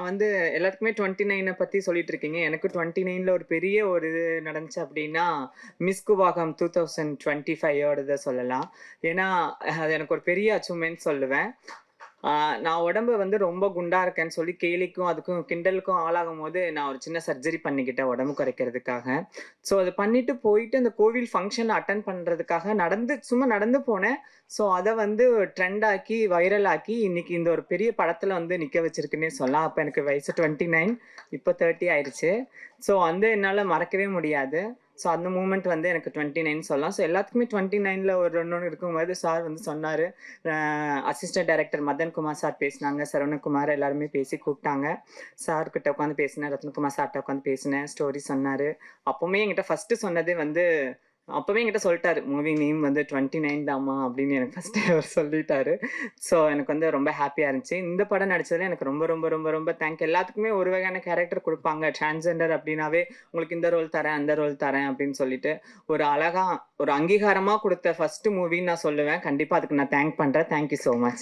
நான் வந்து எல்லாத்துக்குமே 29 பத்தி சொல்லிட்டு இருக்கீங்க. எனக்கு 29ல ஒரு பெரிய ஒரு இது நடந்துச்சு அப்டின்னா, மிஸ் கூவாகம் 2025 ஓடத சொல்லலாம். ஏன்னா, அது எனக்கு ஒரு பெரிய அச்சீவ்மெண்ட் சொல்லுவேன். நான் உடம்பு வந்து ரொம்ப குண்டா இருக்கேன்னு சொல்லி கேலிக்கும், அதுக்கும் கிண்டலுக்கும் ஆளாகும்போது, நான் ஒரு சின்ன சர்ஜரி பண்ணிக்கிட்டேன் உடம்பு குறைக்கிறதுக்காக. ஸோ அது பண்ணிட்டு போயிட்டு அந்த கோவில் ஃபங்க்ஷன் அட்டன் பண்ணுறதுக்காக நடந்து சும்மா நடந்து போனேன். ஸோ அதை வந்து ட்ரெண்ட் ஆக்கி, வைரல் ஆக்கி இன்னைக்கு இந்த ஒரு பெரிய படத்தில் வந்து நிற்க வச்சிருக்குன்னே சொல்லலாம். அப்போ எனக்கு வயசு 29 இப்ப 30 ஆயிருச்சு. ஸோ வந்து என்னால் மறக்கவே முடியாது. ஸோ அந்த மூமெண்ட் வந்து எனக்கு 29 சொல்லலாம். ஸோ எல்லாத்துக்குமே 29ல ஒரு இன்னொன்னு இருக்கும்போது சார் வந்து சொன்னார் assistant director Madan Kumar sir பேசினாங்க. சரவணகுமார் எல்லாருமே பேசி கூப்பிட்டாங்க சார் கிட்ட உட்காந்து பேசினேன். ரத்னகுமார் சார்கிட்ட உட்காந்து பேசினேன். ஸ்டோரி சொன்னார் அப்போவுமே என்கிட்ட ஃபஸ்ட்டு சொன்னதே வந்து அப்போவே என்கிட்ட சொல்லிட்டாரு மூவி நேம் வந்து 29 தாம்மா அப்படின்னு எனக்கு ஃபஸ்ட்டு அவர் சொல்லிட்டாரு. ஸோ எனக்கு வந்து ரொம்ப ஹாப்பியாக இருந்துச்சு. இந்த படம் நடிச்சதில் எனக்கு ரொம்ப ரொம்ப ரொம்ப ரொம்ப தேங்க் எல்லாத்துக்குமே ஒரு வகையான கேரக்டர் கொடுப்பாங்க டிரான்ஸ்ஜெண்டர் அப்படின்னாவே உங்களுக்கு இந்த ரோல் தரேன், அந்த ரோல் தரேன் அப்படின்னு சொல்லிட்டு, ஒரு அழகா ஒரு அங்கீகாரமாக கொடுத்த ஃபஸ்ட்டு மூவின்னு நான் சொல்லுவேன். கண்டிப்பாக அதுக்கு நான் தேங்க் பண்ணுறேன் தேங்க் யூ மச்.